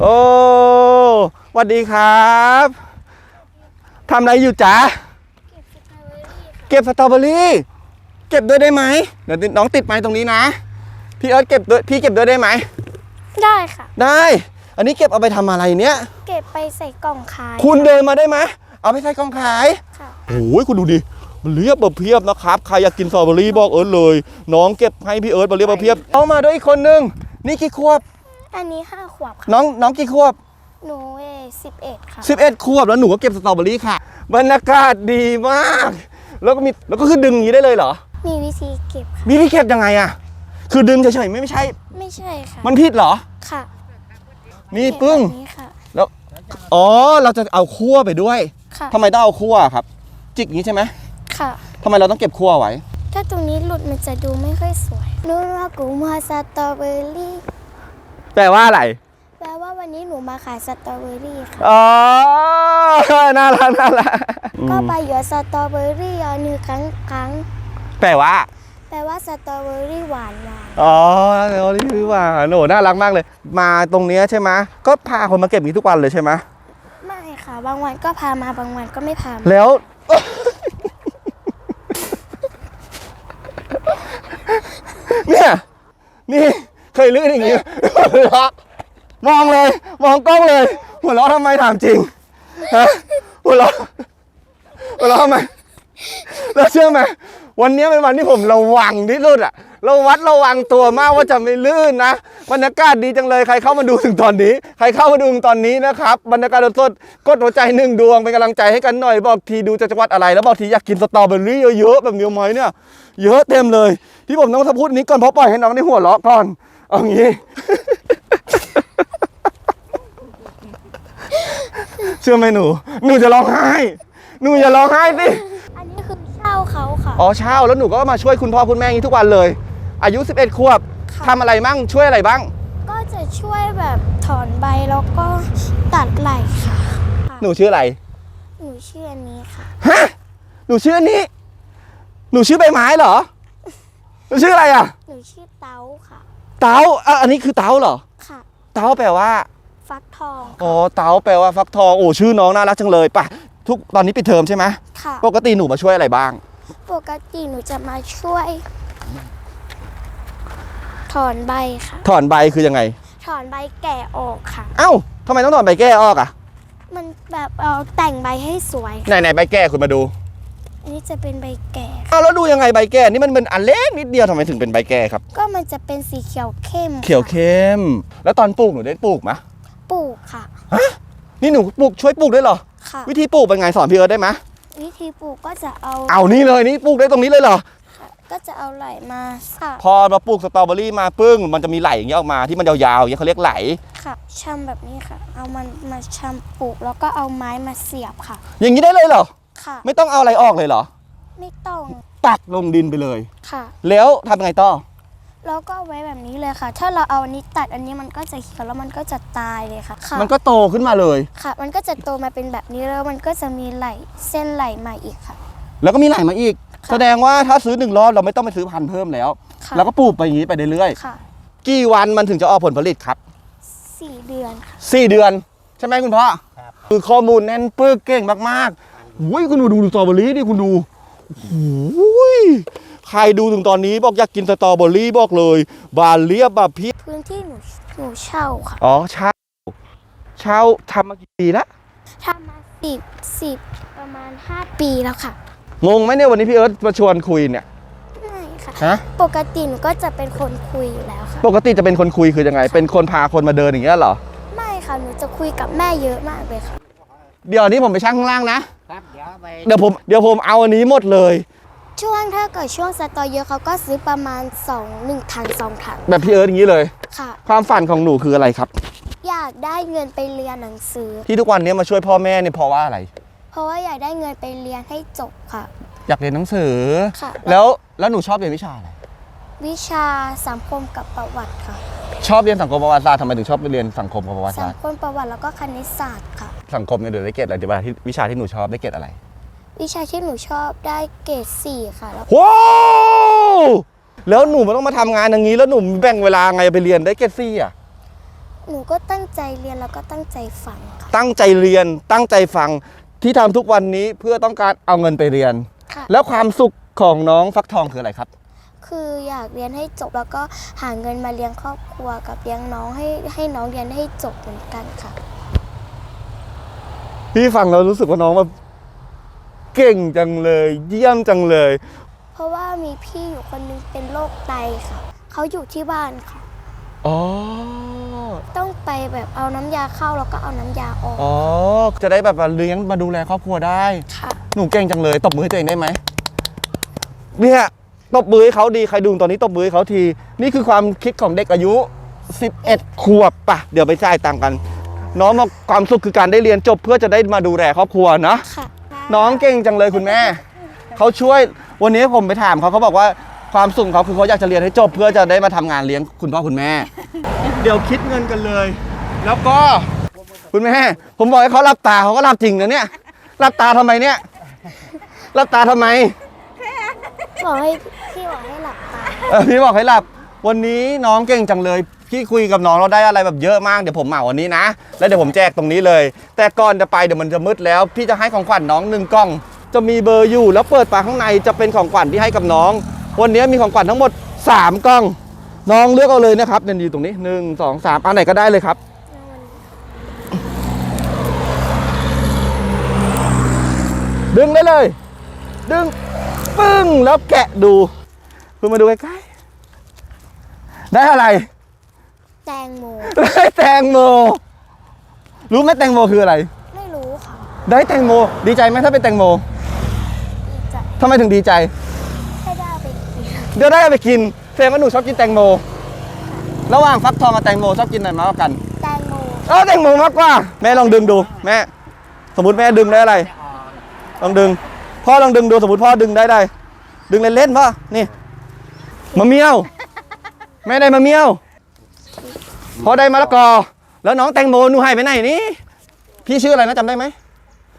โอ้สวัสดีครับทำอะไรอยู่จ๊ะ เก็บสตรอเบอรี่ เก็บด้วยได้ไหม เดี๋ยวน้องติดไม้ตรงนี้นะ พี่เอิร์ธเก็บด้วย พี่เก็บด้วยได้ไหม ได้ค่ะ ได้ อันนี้เก็บเอาไปทำอะไรเนี่ย เก็บไปใส่กล่องขายคุณเดินมาได้ไหม เอาไปใส่กล่องขาย ค่ะ โอ้ยคุณดูดิ มันเรียบแบบเพียบนะครับ ใครอยากกินสตรอเบอรี่บอกเอิร์ธเลย น้องเก็บให้พี่เอิร์ธมาเรียบมาเพียบ เอามาด้วยอีกคนนึง นี่กี่ขวบ อันนี้ห้าขวบค่ะ น้องน้องกี่ขวบ หนูเอสิบเอ็ดค่ะ 11ขวบแล้วหนูก็เก็บสตรอเบอรี่ค่ะ บรรยากาศดีมาก แล้วก็มีแล้วก็คือดึงอย่างนี้ได้เลยเหรอ มีวิธีเก็บค่ะ มีที่เก็บยังไงอะคือดึงเฉยๆไม่ไม่ใช่ ไม่ใช่ค่ะมันผิดเหรอ ค่ะนี่เก็บปึ้งแบบนี้ค่ะ แล้วอ๋อเราจะเอาคั่วไปด้วยค่ะ ทำไมต้องเอาคั่วครับ จิกอย่างนี้ใช่ไหมค่ะ ทำไมเราต้องเก็บคั่วไว้ ถ้าตรงนี้หลุดมันจะดูไม่ค่อยสวยนูรากูมาสตรอเบอรี่ แปลว่าอะไร แปลว่าวันนี้หนูมาขายสตรอเบอรี่ค่ะ อ๋อ น่ารักน่ารักก็ไปเหยอสตรอเบอรี่เอาหนึ่งครั้งครั้ง แปลว่า แปลว่าสตรอเบอรี่หวานหวานอ๋อโอ้นี่คือว่าโหน่ารักมากเลย มาตรงเนี้ยใช่ไหมก็พาคนมาเก็บอย่างนี้ทุกวันเลยใช่ไหมไม่ค่ะ บางวันก็พามา บางวันก็ไม่พามาแล้ว เนี่ย นี่ เคยลื่นอย่างนี้หัวเราะมองเลย มองกล้องเลย หัวเราะทำไมถามจริงฮะหัวเราะหัวเราะทำไมแล้วเชื่อไหมวันนี้เป็นวันที่ผมระวังที่สุดอะเราวัดระวังตัวมากว่าจะไม่ลื่นนะบรรยากาศดีจังเลยใครเข้ามาดูถึงตอนนี้ ใครเข้ามาดูถึงตอนนี้นะครับบรรยากาศสดกดหัวใจหนึ่งดวงเป็นกำลังใจให้กันหน่อย บอกทีดูจากจังหวัดอะไร แล้วบอกทีอยากกินสตรอเบอรี่เยอะๆแบบนี้ไหมเนี่ย เยอะเต็มเลย ที่ผมต้องพูดนี้ก่อนเพราะปล่อยให้น้องได้หัวเราะก่อน เอางี้ เชื่อไหมหนู หนูจะร้องไห้ หนูอย่าร้องไห้สิ อันนี้คือเช่าเขาค่ะ อ๋อเช้าแล้วหนูก็มาช่วยคุณพ่อคุณแม่อย่างนี้ทุกวันเลย อายุ 11 ขวบค่ะ ทำอะไรบ้างช่วยอะไรบ้าง ก็จะช่วยแบบถอนใบแล้วก็ตัดไหล่ค่ะหนูชื่ออะไร หนูชื่ออันนี้ค่ะ ฮะ หนูชื่ออันนี้ หนูชื่อใบไม้เหรอ หนูชื่ออะไรอะ หนูชื่อเต้าค่ะ เต้าอะอันนี้คือเต้าเหรอ ค่ะ เต้าแปลว่า ฟักทองอ๋อ เต้าแปลว่าฟักทอง โอ้ ชื่อน้องน่ารักจังเลยไป่ะ ทุก ตอนนี้ปิดเทอมใช่ไหมค่ะ ปกติหนูมาช่วยอะไรบ้าง ปกติหนูจะมาช่วย ถอนใบค่ะ ถอนใบคือยังไง ถอนใบแก่ออกค่ะ เอ้าทำไมต้องถอนใบแก้ออกอะ มันแบบเอาแต่งใบให้สวย ไหนไหนใบแก้คุณมาดู อันนี้จะเป็นใบแก่เอ้าแล้วดูยังไงใบแก้นี่มันเป็นอันเล็กนิดเดียวทำไมถึงเป็นใบแก้ครับ ก็มันจะเป็นสีเขียวเข้มค่ะเขียวเข้ม แล้วตอนปลูกหนูได้ปลูกไหมปลูกค่ะนี่หนูปลูกช่วยปลูกด้วยเหรอ ค่ะ วิธีปลูกเป็นไงสอนพี่เอิร์ธได้ไหมวิธีปลูกก็จะเอาเอานี่เลยนี่ปลูกได้ตรงนี้เลยเหรอก็จะเอาไหลมาค่ะพอมาปลูกสตรอเบอรี่มาปึ้ง มันจะมีไหลอย่างเงี้ยออกมาที่มันยาวๆอย่างเงี้ยเขาเรียกไหล ค่ะชำแบบนี้ค่ะ เอามันมาชำปลูกแล้วก็เอาไม้มาเสียบค่ะ อย่างนี้ได้เลยเหรอ ค่ะ ไม่ต้องเอาอะไรออกเลยเหรอ ไม่ต้องตักลงดินไปเลย ค่ะ แล้วทำยังไงต่อ แล้วก็ไว้แบบนี้เลยค่ะ ถ้าเราเอาอันนี้ตัดอันนี้มันก็จะเขียวแล้วมันก็จะตายเลยค่ะค่ะ มันก็โตขึ้นมาเลย ค่ะ มันก็จะโตมาเป็นแบบนี้แล้วมันก็จะมีไหลเส้นไหลมาอีกค่ะ แล้วก็มีไหลมาอีก ค่ะ แสดงว่าถ้าซื้อหนึ่งรอบเราไม่ต้องไปซื้อพันธุ์เพิ่มแล้ว ค่ะแล้วก็ปลูกไปอย่างนี้ไปเรื่อยค่ะๆกี่วันมันถึงจะออกผลผลิตครับ สี่เดือนค่ะ สี่เดือน ใช่ไหมคุณพ่อคือข้อมูลแน่นปึกเก่งมาก ๆ อุ้ยคุณดูดูสตรอเบอรี่ดิคุณดูโอ้ยใครดูถึงตอนนี้บอกอยากกินสตรอเบอรี่บอกเลย บานเรียบแบบพี่พื้นที่หนูหนูเช่าค่ะอ๋อเช่าเช่าทำมากี่ปีแล้วทำมาสิบสิบประมาณ5ปีแล้วค่ะงงไหมเนี่ยวันนี้พี่เอิร์ธมาชวนคุยเนี่ยไม่ค่ะฮะปกติหนูก็จะเป็นคนคุยอยู่แล้วค่ะ ปกติจะเป็นคนคุยคือยังไง เป็นคนพาคนมาเดินอย่างเงี้ยเหรอไม่ค่ะหนูจะคุยกับแม่เยอะมากเลยค่ะ เดี๋ยวนี้ผมไปช่างข้างล่างนะ ครับเดี๋ยวไปเดี๋ยวผมเดี๋ยวผมเอาอันนี้หมดเลย ช่วงถ้าเกิดช่วงสตอเยอะเขาก็ซื้อประมาณ2 1ถัง2ถังแบบพี่เอิร์ธอย่างนี้เลย ค่ะ ความฝันของหนูคืออะไรครับ อยากได้เงินไปเรียนหนังสือ ที่ทุกวันนี้มาช่วยพ่อแม่เนี่ยเพราะว่าอะไร เพราะว่าอยากได้เงินไปเรียนให้จบค่ะ อยากเรียนหนังสือ ค่ะ แล้วแล้วหนูชอบเรียนวิชาอะไร วิชาสังคมกับประวัติค่ะ ชอบเรียนสังคมประวัติศาสตร์ทำไมถึงชอบเรียนสังคมกับประวัติสัศางสตร์ คมประวัติแล้วก็คณิตศาสตร์ค่ะ สังคมเนี่ยเดี๋ยวได้เกรดอะไรเดี๋ยวที่วิชาที่หนูชอบได้เกรดอะไรวิชาที่หนูชอบได้เกรด4ค่ะแล้วว้าวแล้วหนูมันต้องมาทำงานอย่างนี้แล้วหนูแบ่งเวลาไงไปเรียนได้เกรดซี่อะหนูก็ตั้งใจเรียนแล้วก็ตั้งใจฟังค่ะ ตั้งใจเรียนตั้งใจฟังที่ทำทุกวันนี้เพื่อต้องการเอาเงินไปเรียน ค่ะ แล้วความสุขของน้องฟักทองคืออะไรครับ คืออยากเรียนให้จบแล้วก็หาเงินมาเลี้ยงครอบครัวกับเลี้ยงน้องให้ให้น้องเรียนให้จบเหมือนกันค่ะ พี่ฟังแล้วรู้สึกว่าน้องแบบเก่งจังเลย เยี่ยมจังเลย เพราะว่ามีพี่อยู่คนนึงเป็นโรคไตค่ะ เขาอยู่ที่บ้านค่ะ อ๋อ ต้องไปแบบเอาน้ำยาเข้าแล้วก็เอาน้ำยาออก อ๋อ จะได้แบบว่าเลี้ยงมาดูแลครอบครัวได้ ค่ะ หนูเก่งจังเลย ตบมือให้ตัวเองได้ไหมเนี่ยตบมือให้เขาดีใครดูตอนนี้ตบมือให้เขาที นี่คือความคิดของเด็กอายุ 11 ขวบปะเดี๋ยวไปจ่ายตังค์กัน น้องบอกความสุขคือการได้เรียนจบเพื่อจะได้มาดูแลครอบครัวนะค่ะน้องเก่งจังเลยคุณแม่เขาช่วยวันนี้ผมไปถามเขาเขาบอกว่าความสุขของเขาคือเขาอยากจะเรียนให้จบเพื่อจะได้มาทำงานเลี้ยงคุณพ่อคุณแม่ เดี๋ยวคิดเงินกันเลย แล้วก็คุณแม่ผมบอกให้เขาหลับตาเขาก็หลับจริงนะเนี่ยหลับตาทำไมเนี่ยหลับตาทำไมบอกให้พี่บอกให้หลับตาเออพี่บอกให้หลับ วันนี้น้องเก่งจังเลย พี่คุยกับน้องเราได้อะไรแบบเยอะมากเดี๋ยวผมเหมาวันนี้นะ แล้วเดี๋ยวผมแจกตรงนี้เลย แต่ก่อนจะไปเดี๋ยวมันจะมืดแล้ว พี่จะให้ของขวัญน้องหนึ่งกล่อง จะมีเบอร์อยู่แล้วเปิดปากข้างในจะเป็นของขวัญที่ให้กับน้อง วันนี้มีของขวัญทั้งหมด 3กล่อง น้องเลือกเอาเลยนะครับเนี่ยอยู่ตรงนี้หนึ่งสองสามอันไหนก็ได้เลยครับดึงได้เลย ดึงปึ้งแล้วแกะดู คุณมาดูใกล้ๆได้อะไร แตงโมได้แตงโม รู้ไหมแตงโมคืออะไร ไม่รู้ค่ะได้แตงโม ดีใจไหมถ้าเป็นแตงโมจะทำไมถึงดีใจให้ได้ไปกินเดี๋ยวได้เอาไปกินแสดงว่าหนูชอบกินแตงโม ระหว่างฟักทองกับแตงโมชอบกินอะไรมากกว่ากัน แตงโมเออแตงโมมากกว่า แม่ลองดึงดู แม่ สมมติแม่ดึงได้อะไร ลองดึง พ่อลองดึงดูสมมติพ่อดึงได้ได้ ดึงเล่นๆพ่อนี่มะเมียว แม่ได้มะเมียว พ่อได้มะละกอ แล้วน้องแตงโมหนูหายไปไหนนี่พี่ชื่ออะไรนะจำได้ไหม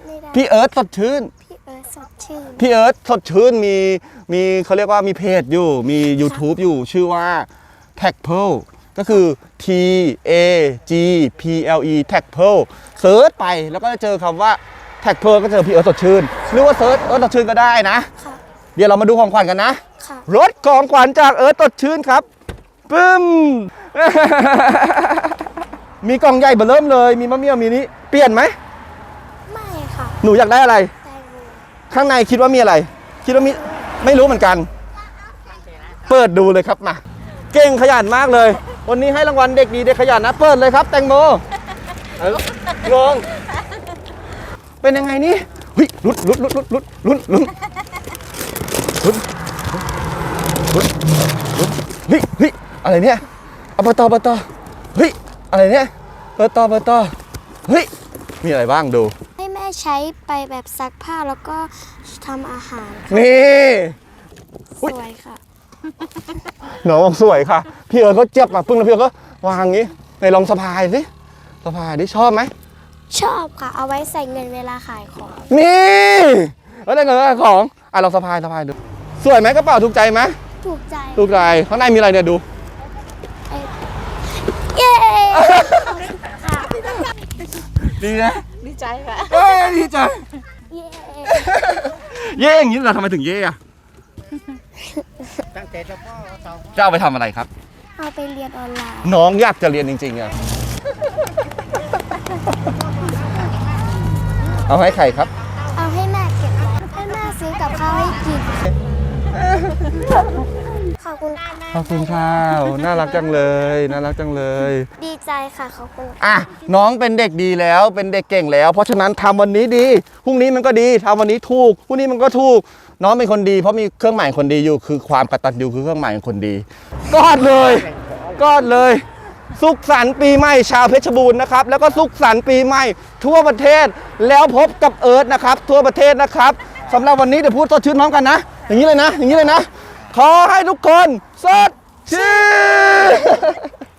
ไม่ได้พี่เอิร์ธสดชื่น พี่เอิร์ธสดชื่นพี่เอิร์ธสดชื่นมีมีเขาเรียกว่ามีเพจอยู่มี YouTube อยู่ชื่อว่า t a g p l e ก็คือ T A G P L E t a g p l e เซิร์ชไปแล้วก็จะเจอคำว่า t a g p l e ก็เจอพี่เอิร์ธสดชื่น หรือว่าเซิร์ชเอิร์ธสดชื่นก็ได้นะ ค่ะเดี๋ยวเรามาดูของขวัญกันนะ ค่ะ รถของขวัญจากเอิร์ธสดชื่นครับปึ้ม มีกล่องใหญ่เบอร์เริ่มเลย มีมะเมี่ยวมีนี้เปลี่ยนไหม ไม่ค่ะหนูอยากได้อะไรแตงโมข้างในคิดว่ามีอะไร คิดว่ามีไม่รู้เหมือนกัน เปิดดูเลยครับมา เก่งขยันมากเลย วันนี้ให้รางวัลเด็กดีเด็กขยันนะ เปิดเลยครับ แตงโมเอ้างงเป็นยังไงนี่เฮ้ยลุ้นลุ้นลุ้นลุ้นลุ้นลุ้นลุ้นลุ้นลุ้นเฮ้ยเฮ้ยอะไรเนี่ย อบตอบตเฮ้ย อะไรเนี่ยเปิดต่อเปิดต่อเฮ้ย มีอะไรบ้างดู ให้แม่ใช้ไปแบบซักผ้าแล้วก็ทำอาหารนี่สวยค่ะ น้องบอกสวยค่ะ พี่เอิร์ธเขาเจ็บอะปึ้งแล้วพี่เอิร์ธก็วางอย่างนี้ในลองสะพายสิสะพายดิชอบไหม ชอบค่ะ เอาไว้ใส่เงินเวลาขายของ นี่แล้วได้เงินอะไรของ อะลองสะพายสะพายดู สวยไหมกระเป๋าถูกใจไหมถูกใจ ถูกใจ ข้างในมีอะไรเนี่ยดู เย้ค่ะ ดีนะ ดีใจค่ะ เอ้ยดีใจเย้เย่อย่างนี้เราทำไมถึงเย่อะตั้งแต่เจ้าพ่อเสาจะเอาไปทำอะไรครับ เอาไปเรียนออนไลน์ น้องอยากจะเรียนจริงๆอะเอาให้ใครครับ เอาให้แม่เก็บไว้ให้แม่ซื้อกับข้าวให้กิน ขอบคุณค่ะ ขอบคุณค่ะน่ารักจังเลย น่ารักจังเลย ดีใจค่ะ ขอบคุณอะน้องเป็นเด็กดีแล้วเป็นเด็กเก่งแล้ว เพราะฉะนั้นทำวันนี้ดีพรุ่งนี้มันก็ดีทำวันนี้ถูกพรุ่งนี้มันก็ถูก น้องเป็นคนดีเพราะมีเครื่องหมายคนดีอยู่ คือความกตัญญูคือเครื่องหมายของคนดีกอดเลยกอดเลย สุขสันต์ปีใหม่ชาวเพชรบูรณ์นะครับ แล้วก็สุขสันต์ปีใหม่ ทั่วประเทศแล้วพบกับเอิร์ธนะครับ ทั่วประเทศนะครับสำหรับวันนี้เดี๋ยวพูดสดชื่นพร้อมกันนะ อย่างนี้เลยนะ อย่างนี้เลยนะ ขอให้ทุกคนสดชื่น